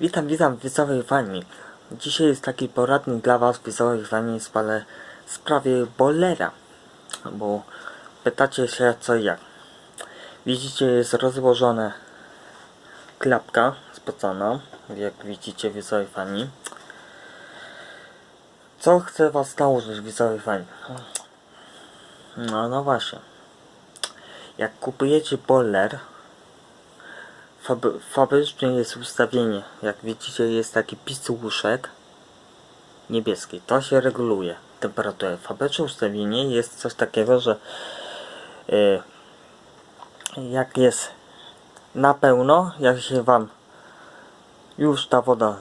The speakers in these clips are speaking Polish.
Witam, witam widzowie fani. Dzisiaj jest taki poradnik dla was w sprawie, w sprawie bolera. Bo pytacie się co i jak. Widzicie jest rozłożona klapka spocona, jak widzicie widzowie fani. Co chcę was nałożyć widzowie fani? No, no właśnie. Jak kupujecie boler, Fab- fabrycznie jest ustawienie. Jak widzicie jest taki pisłuszek niebieski. To się reguluje temperaturę. Fabryczne ustawienie jest coś takiego, że y, jak jest na pełno, jak się wam już ta woda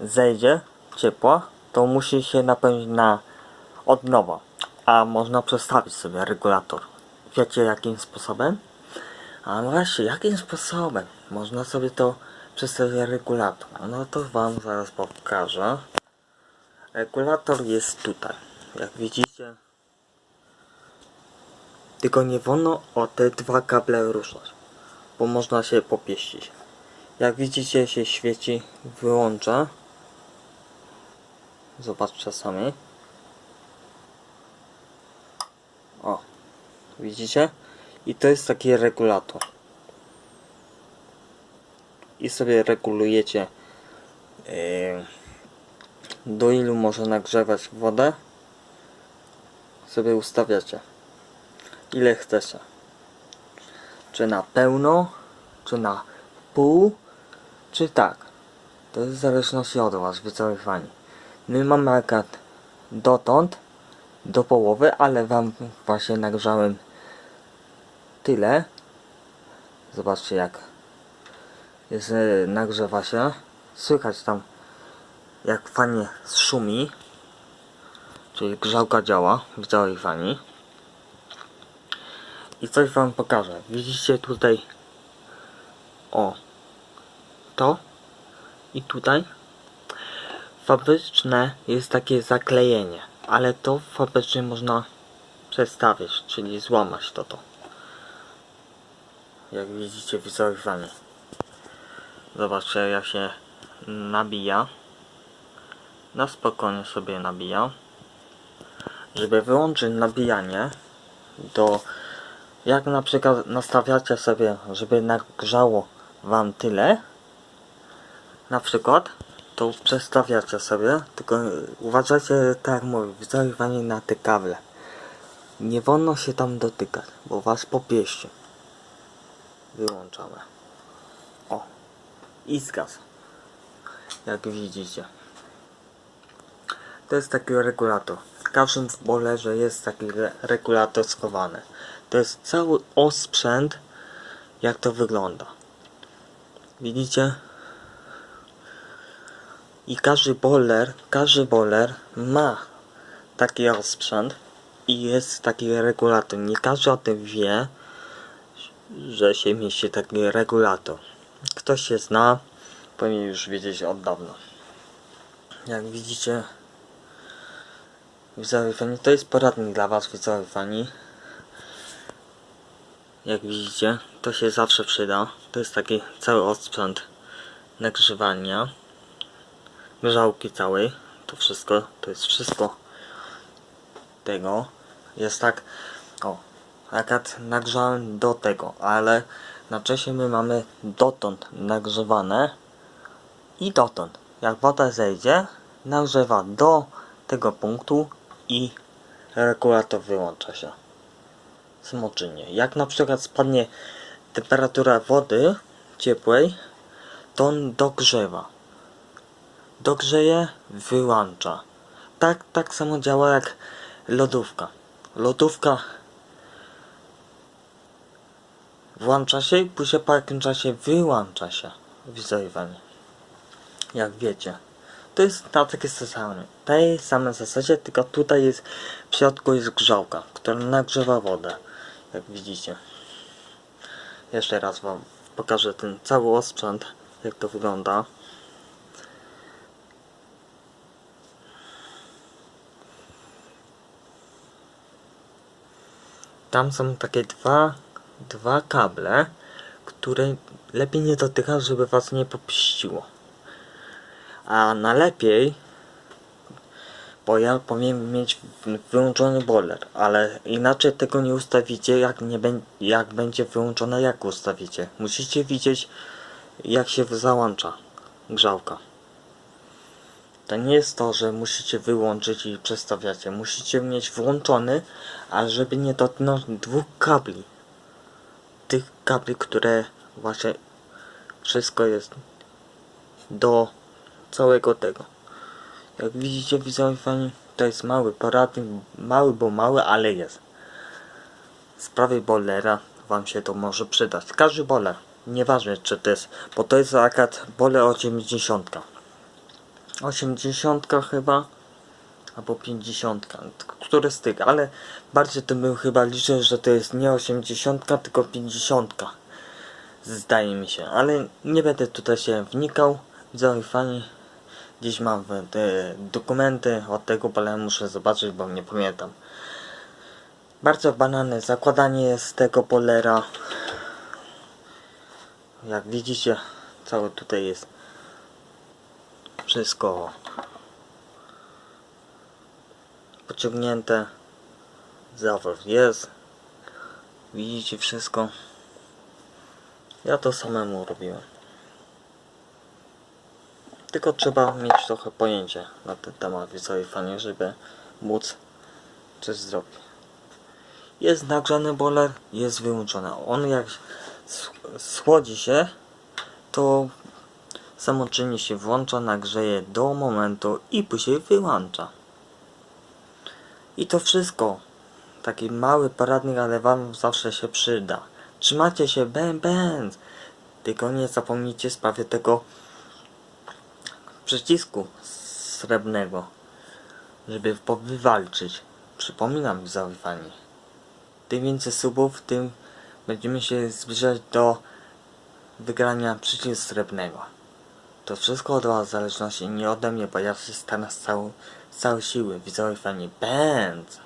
zejdzie, ciepła, to musi się napełnić na od nowa. A można przestawić sobie regulator. Wiecie jakim sposobem? A no właśnie, jakim sposobem można sobie to przestawić regulator? No to wam zaraz pokażę. Regulator jest tutaj. Jak widzicie. Tylko nie wolno o te dwa kable ruszać, bo można się popieścić. Jak widzicie się świeci, wyłącza. Zobaczcie sami. O, widzicie? I to jest taki regulator. I sobie regulujecie yy, do ilu może nagrzewać wodę. Sobie ustawiacie. Ile chcecie. Czy na pełno, czy na pół, czy tak. To jest w zależności od was, fani. My mamy akurat dotąd, do połowy, ale wam właśnie nagrzałem tyle. Zobaczcie jak jest, e, nagrzewa się. Słychać tam jak fajnie szumi. Czyli grzałka działa w całej fani. I coś wam pokażę. Widzicie tutaj o to i tutaj fabryczne jest takie zaklejenie, ale to fabrycznie można przestawić, czyli złamać to to jak widzicie fani. Zobaczcie jak się nabija. Na spokojnie sobie nabija. Żeby wyłączyć nabijanie, to jak na przykład nastawiacie sobie, żeby nagrzało wam tyle, na przykład, to przestawiacie sobie, tylko uważajcie, tak jak mówię, fani na te kable. Nie wolno się tam dotykać, bo was popieści wyłączamy. O. I zgas. Jak widzicie. To jest taki regulator. W każdym bolerze jest taki re regulator schowany. To jest cały osprzęt, jak to wygląda. Widzicie? I każdy boiler, każdy boiler ma taki osprzęt i jest taki regulator. Nie każdy o tym wie, że się mieści taki regulator. Ktoś się zna, powinien już wiedzieć od dawna. Jak widzicie, widzowie fani, to jest poradnik dla was, widzowie fani. Jak widzicie, to się zawsze przyda. To jest taki cały odsprzęt nagrzewania. Grzałki całej. To wszystko, to jest wszystko tego. Jest tak, akurat nagrzałem do tego, ale na wcześniej my mamy dotąd nagrzewane i dotąd. Jak woda zejdzie, nagrzewa do tego punktu i regulator wyłącza się. Smoczynie. Jak na przykład spadnie temperatura wody ciepłej, to on dogrzewa. Dogrzeje, wyłącza. Tak, tak samo działa jak lodówka. Lodówka włącza się i później po jakimś czasie wyłącza się wizowanie. Jak wiecie. To jest na takie zasadzie. Tej samej zasadzie, tylko tutaj jest w środku jest grzałka, która nagrzewa wodę. Jak widzicie. Jeszcze raz wam pokażę ten cały osprzęt, jak to wygląda. Tam są takie dwa dwa kable, które lepiej nie dotykać, żeby was nie popściło. A najlepiej, bo ja powinien mieć wyłączony boiler, ale inaczej tego nie ustawicie, jak, nie jak będzie wyłączone, jak ustawicie. Musicie widzieć, jak się załącza grzałka. To nie jest to, że musicie wyłączyć i przestawiacie. Musicie mieć włączony, a żeby nie dotknąć dwóch kabli. Tych kabli, które właśnie wszystko jest do całego tego. Jak widzicie, widzowie fani, to jest mały poradnik, mały, bo mały, ale jest. W sprawie bolera wam się to może przydać. Każdy boler, nieważne czy to jest, bo to jest akurat boler 80. 80 chyba, albo 50, który z tych, ale bardziej to bym chyba liczył, że to jest nie 80, tylko 50. Zdaje mi się, ale nie będę tutaj się wnikał. Widzowie fani, gdzieś mam dokumenty od tego, ale muszę zobaczyć, bo nie pamiętam. Bardzo banalne zakładanie jest tego polera. Jak widzicie, całe tutaj jest wszystko pociągnięte. Zawór jest. Widzicie wszystko. Ja to samemu robiłem. Tylko trzeba mieć trochę pojęcia na ten temat, widzowie fani, żeby móc coś zrobić. Jest nagrzany boiler, jest wyłączony. On jak sch- schłodzi się, to samoczynnie się włącza, nagrzeje do momentu i później wyłącza. I to wszystko. Taki mały poradnik, ale wam zawsze się przyda. Trzymajcie się, bęb, bęb. Tylko nie zapomnijcie w sprawie tego przycisku srebrnego, żeby wywalczyć. Przypominam, zaufani. Tym więcej subów, tym będziemy się zbliżać do wygrania przycisku srebrnego. To wszystko od was w zależności nie ode mnie, bo ja się stanę z całą, z całej siły. Widzowie fani, będ.